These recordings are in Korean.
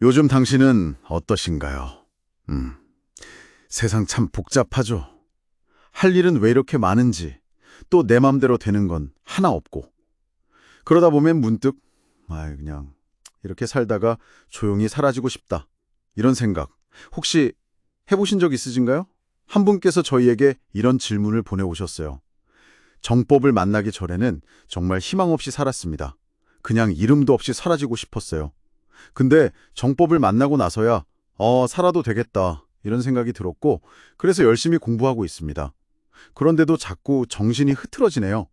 요즘 당신은 어떠신가요? 음, 세상 참 복잡하죠. 할 일은 왜 이렇게 많은지, 또 내 맘대로 되는 건 하나 없고. 그러다 보면 문득, 아 그냥 이렇게 살다가 조용히 사라지고 싶다. 이런 생각, 혹시 해보신 적 있으신가요? 한 분께서 저희에게 이런 질문을 보내오셨어요. 정법을 만나기 전에는 정말 희망 없이 살았습니다. 그냥 이름도 없이 사라지고 싶었어요. 근데 정법을 만나고 나서야 어, 살아도 되겠다 이런 생각이 들었고 그래서 열심히 공부하고 있습니다. 그런데도 자꾸 정신이 흐트러지네요.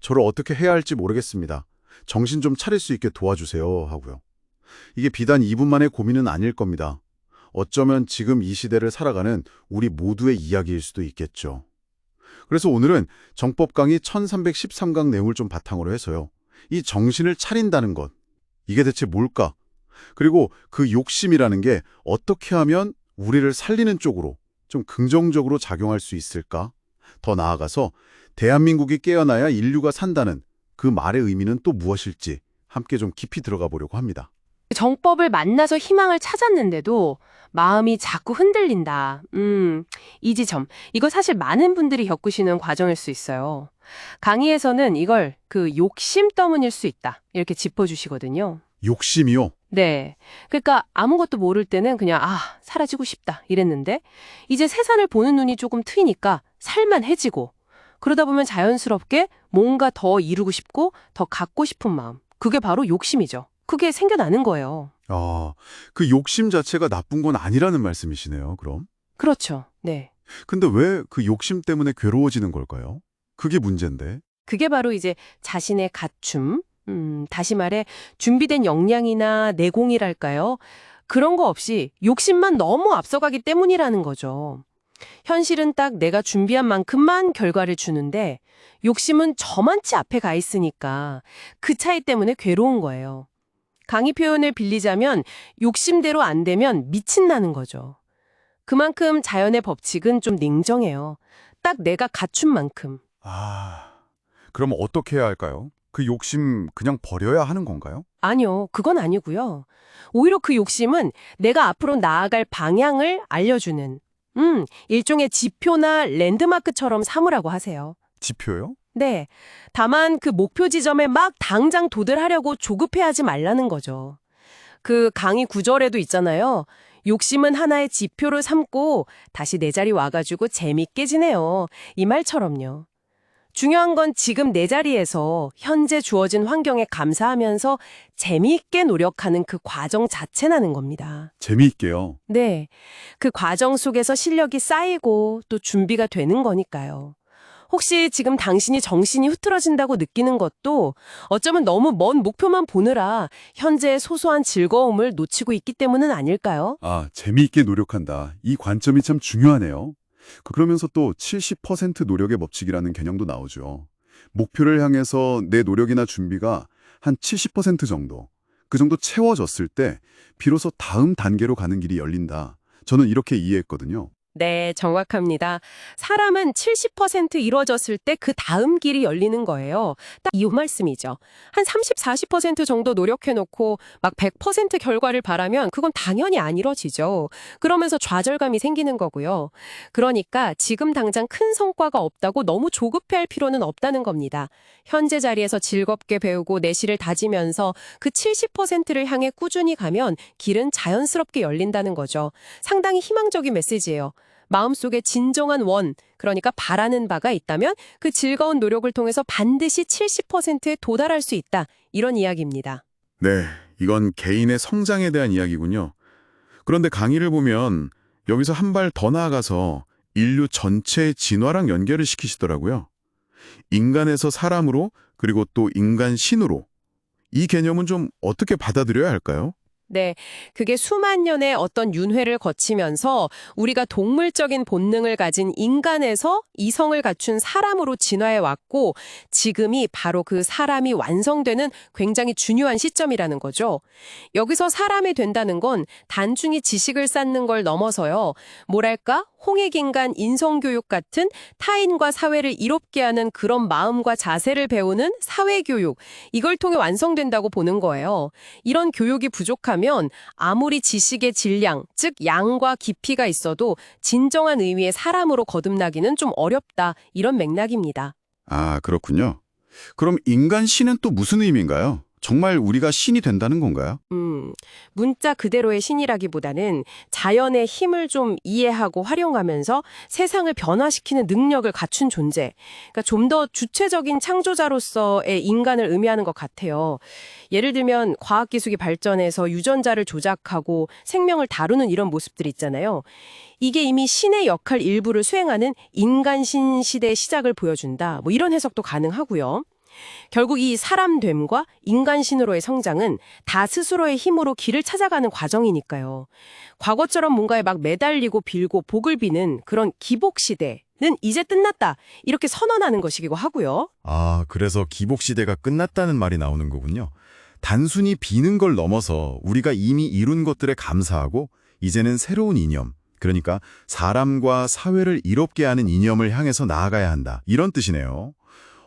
저를 어떻게 해야 할지 모르겠습니다. 정신 좀 차릴 수 있게 도와주세요 하고요. 이게 비단 이분만의 고민은 아닐 겁니다. 어쩌면 지금 이 시대를 살아가는 우리 모두의 이야기일 수도 있겠죠. 그래서 오늘은 정법 강의 1313강 내용을 좀 바탕으로 해서요. 이 정신을 차린다는 것, 이게 대체 뭘까? 그리고 그 욕심이라는 게 어떻게 하면 우리를 살리는 쪽으로 좀 긍정적으로 작용할 수 있을까? 더 나아가서 대한민국이 깨어나야 인류가 산다는 그 말의 의미는 또 무엇일지 함께 좀 깊이 들어가 보려고 합니다. 정법을 만나서 희망을 찾았는데도 마음이 자꾸 흔들린다. 음, 이 지점. 이거 사실 많은 분들이 겪으시는 과정일 수 있어요. 강의에서는 이걸 그 욕심 때문일 수 있다. 이렇게 짚어주시거든요. 욕심이요? 네. 그러니까 아무것도 모를 때는 그냥 아, 사라지고 싶다 이랬는데 이제 세상을 보는 눈이 조금 트이니까 살만해지고 그러다 보면 자연스럽게 뭔가 더 이루고 싶고 더 갖고 싶은 마음. 그게 바로 욕심이죠. 그게 생겨나는 거예요. 아, 그 욕심 자체가 나쁜 건 아니라는 말씀이시네요, 그럼. 그렇죠. 네. 근데 왜 그 욕심 때문에 괴로워지는 걸까요? 그게 문제인데. 그게 바로 이제 자신의 갖춤, 음, 다시 말해 준비된 역량이나 내공이랄까요? 그런 거 없이 욕심만 너무 앞서가기 때문이라는 거죠. 현실은 딱 내가 준비한 만큼만 결과를 주는데 욕심은 저만치 앞에 가 있으니까 그 차이 때문에 괴로운 거예요. 강의 표현을 빌리자면 욕심대로 안 되면 미친나는 거죠. 그만큼 자연의 법칙은 좀 냉정해요. 딱 내가 갖춘 만큼. 아, 그럼 어떻게 해야 할까요? 그 욕심 그냥 버려야 하는 건가요? 아니요, 그건 아니고요. 오히려 그 욕심은 내가 앞으로 나아갈 방향을 알려주는, 음, 일종의 지표나 랜드마크처럼 삼으라고 하세요. 지표요? 네. 다만 그 목표 지점에 막 당장 도달하려고 조급해하지 말라는 거죠. 그 강의 구절에도 있잖아요. 욕심은 하나의 지표를 삼고 다시 내 자리 와가지고 재밌게 지내요. 이 말처럼요. 중요한 건 지금 내 자리에서 현재 주어진 환경에 감사하면서 재미있게 노력하는 그 과정 자체라는 겁니다. 재미있게요. 네. 그 과정 속에서 실력이 쌓이고 또 준비가 되는 거니까요. 혹시 지금 당신이 정신이 흐트러진다고 느끼는 것도 어쩌면 너무 먼 목표만 보느라 현재의 소소한 즐거움을 놓치고 있기 때문은 아닐까요? 아, 재미있게 노력한다. 이 관점이 참 중요하네요. 그- 그러면서 또 70% 노력의 법칙이라는 개념도 나오죠. 목표를 향해서 내 노력이나 준비가 한 70% 정도, 그 정도 채워졌을 때 비로소 다음 단계로 가는 길이 열린다. 저는 이렇게 이해했거든요. 네, 정확합니다. 사람은 70% 이루어졌을 때 그 다음 길이 열리는 거예요. 딱 이 말씀이죠. 한 30, 40% 정도 노력해놓고 막 100% 결과를 바라면 그건 당연히 안 이뤄지죠. 그러면서 좌절감이 생기는 거고요. 그러니까 지금 당장 큰 성과가 없다고 너무 조급해할 필요는 없다는 겁니다. 현재 자리에서 즐겁게 배우고 내실을 다지면서 그 70%를 향해 꾸준히 가면 길은 자연스럽게 열린다는 거죠. 상당히 희망적인 메시지예요. 마음속에 진정한 원, 그러니까 바라는 바가 있다면 그 즐거운 노력을 통해서 반드시 70%에 도달할 수 있다. 이런 이야기입니다. 네, 이건 개인의 성장에 대한 이야기군요. 그런데 강의를 보면 여기서 한 발 더 나아가서 인류 전체의 진화랑 연결을 시키시더라고요. 인간에서 사람으로 그리고 또 인간 신으로 이 개념은 좀 어떻게 받아들여야 할까요? 네, 그게 수만 년의 어떤 윤회를 거치면서 우리가 동물적인 본능을 가진 인간에서 이성을 갖춘 사람으로 진화해 왔고 지금이 바로 그 사람이 완성되는 굉장히 중요한 시점이라는 거죠. 여기서 사람이 된다는 건 단순히 지식을 쌓는 걸 넘어서요. 뭐랄까? 홍익인간 인성교육 같은 타인과 사회를 이롭게 하는 그런 마음과 자세를 배우는 사회교육. 이걸 통해 완성된다고 보는 거예요. 이런 교육이 부족하면 그렇다면 아무리 지식의 질량, 즉 양과 깊이가 있어도 진정한 의미의 사람으로 거듭나기는 좀 어렵다. 이런 맥락입니다. 아, 그렇군요. 그럼 인간 신은 또 무슨 의미인가요? 정말 우리가 신이 된다는 건가요? 음, 문자 그대로의 신이라기보다는 자연의 힘을 좀 이해하고 활용하면서 세상을 변화시키는 능력을 갖춘 존재. 그러니까 좀 더 주체적인 창조자로서의 인간을 의미하는 것 같아요. 예를 들면 과학기술이 발전해서 유전자를 조작하고 생명을 다루는 이런 모습들 있잖아요. 이게 이미 신의 역할 일부를 수행하는 인간신 시대의 시작을 보여준다. 뭐 이런 해석도 가능하고요. 결국 이 사람됨과 인간신으로의 성장은 다 스스로의 힘으로 길을 찾아가는 과정이니까요. 과거처럼 뭔가에 막 매달리고 빌고 복을 비는 그런 기복 시대는 이제 끝났다. 이렇게 선언하는 것이기도 하고요. 아, 그래서 기복 시대가 끝났다는 말이 나오는 거군요. 단순히 비는 걸 넘어서 우리가 이미 이룬 것들에 감사하고 이제는 새로운 이념, 그러니까 사람과 사회를 이롭게 하는 이념을 향해서 나아가야 한다. 이런 뜻이네요.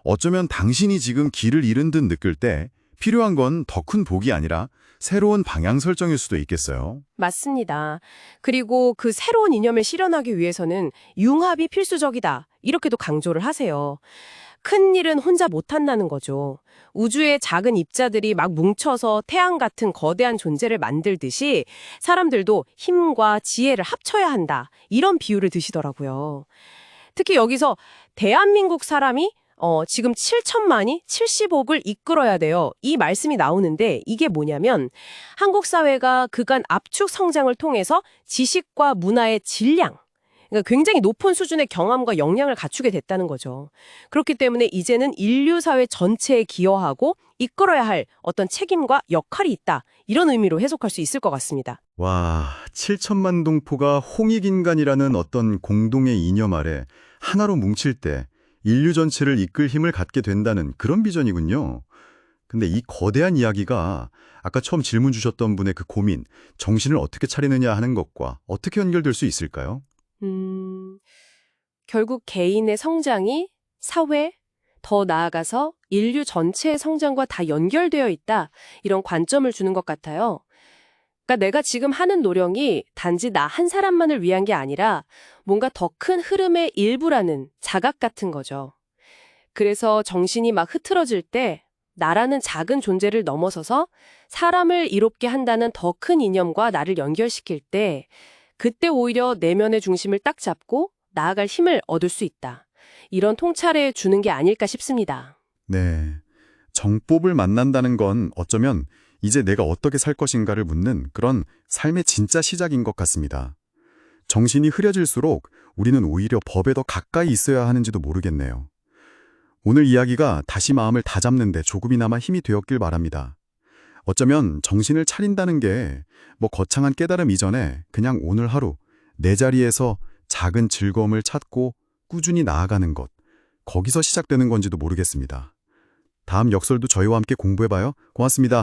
어쩌면 당신이 지금 길을 잃은 듯 느낄 때 필요한 건 더 큰 복이 아니라 새로운 방향 설정일 수도 있겠어요. 맞습니다. 그리고 그 새로운 이념을 실현하기 위해서는 융합이 필수적이다. 이렇게도 강조를 하세요. 큰 일은 혼자 못한다는 거죠. 우주의 작은 입자들이 막 뭉쳐서 태양 같은 거대한 존재를 만들듯이 사람들도 힘과 지혜를 합쳐야 한다. 이런 비유를 드시더라고요. 특히 여기서 대한민국 사람이 어, 지금 7천만이 70억을 이끌어야 돼요. 이 말씀이 나오는데 이게 뭐냐면 한국 사회가 그간 압축 성장을 통해서 지식과 문화의 질량, 그러니까 굉장히 높은 수준의 경험과 역량을 갖추게 됐다는 거죠. 그렇기 때문에 이제는 인류 사회 전체에 기여하고 이끌어야 할 어떤 책임과 역할이 있다. 이런 의미로 해석할 수 있을 것 같습니다. 와, 7천만 동포가 홍익인간이라는 어떤 공동의 이념 아래 하나로 뭉칠 때 인류 전체를 이끌 힘을 갖게 된다는 그런 비전이군요. 근데 이 거대한 이야기가 아까 처음 질문 주셨던 분의 그 고민, 정신을 어떻게 차리느냐 하는 것과 어떻게 연결될 수 있을까요? 음, 결국 개인의 성장이 사회, 더 나아가서 인류 전체의 성장과 다 연결되어 있다. 이런 관점을 주는 것 같아요. 그러니까 내가 지금 하는 노력이 단지 나 한 사람만을 위한 게 아니라 뭔가 더 큰 흐름의 일부라는 자각 같은 거죠. 그래서 정신이 막 흐트러질 때 나라는 작은 존재를 넘어서서 사람을 이롭게 한다는 더 큰 이념과 나를 연결시킬 때 그때 오히려 내면의 중심을 딱 잡고 나아갈 힘을 얻을 수 있다. 이런 통찰해 주는 게 아닐까 싶습니다. 네. 정법을 만난다는 건 어쩌면 이제 내가 어떻게 살 것인가를 묻는 그런 삶의 진짜 시작인 것 같습니다. 정신이 흐려질수록 우리는 오히려 법에 더 가까이 있어야 하는지도 모르겠네요. 오늘 이야기가 다시 마음을 다잡는 데 조금이나마 힘이 되었길 바랍니다. 어쩌면 정신을 차린다는 게 뭐 거창한 깨달음 이전에 그냥 오늘 하루 내 자리에서 작은 즐거움을 찾고 꾸준히 나아가는 것, 거기서 시작되는 건지도 모르겠습니다. 다음 역설도 저희와 함께 공부해봐요. 고맙습니다.